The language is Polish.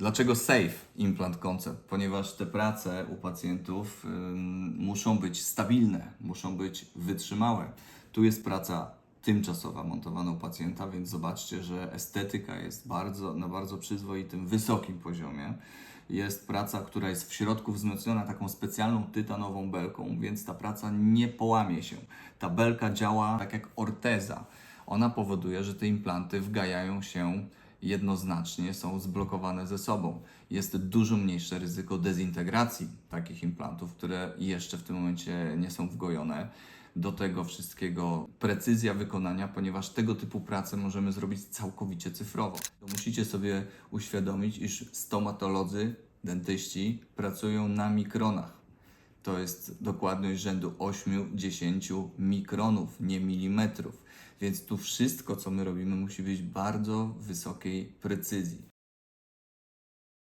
Dlaczego SAFE Implant Concept? Ponieważ te prace u pacjentów muszą być stabilne, muszą być wytrzymałe. Tu jest praca tymczasowa montowana u pacjenta, więc zobaczcie, że estetyka jest bardzo, na bardzo przyzwoitym, wysokim poziomie. Jest praca, która jest w środku wzmocniona taką specjalną tytanową belką, więc ta praca nie połamie się. Ta belka działa tak jak orteza. Ona powoduje, że te implanty wgajają się jednoznacznie, są zblokowane ze sobą. Jest dużo mniejsze ryzyko dezintegracji takich implantów, które jeszcze w tym momencie nie są wgojone. Do tego wszystkiego precyzja wykonania, ponieważ tego typu pracę możemy zrobić całkowicie cyfrowo. To musicie sobie uświadomić, iż stomatolodzy, dentyści pracują na mikronach. To jest dokładność rzędu 8-10 mikronów, nie milimetrów. Więc tu wszystko, co my robimy, musi być bardzo wysokiej precyzji.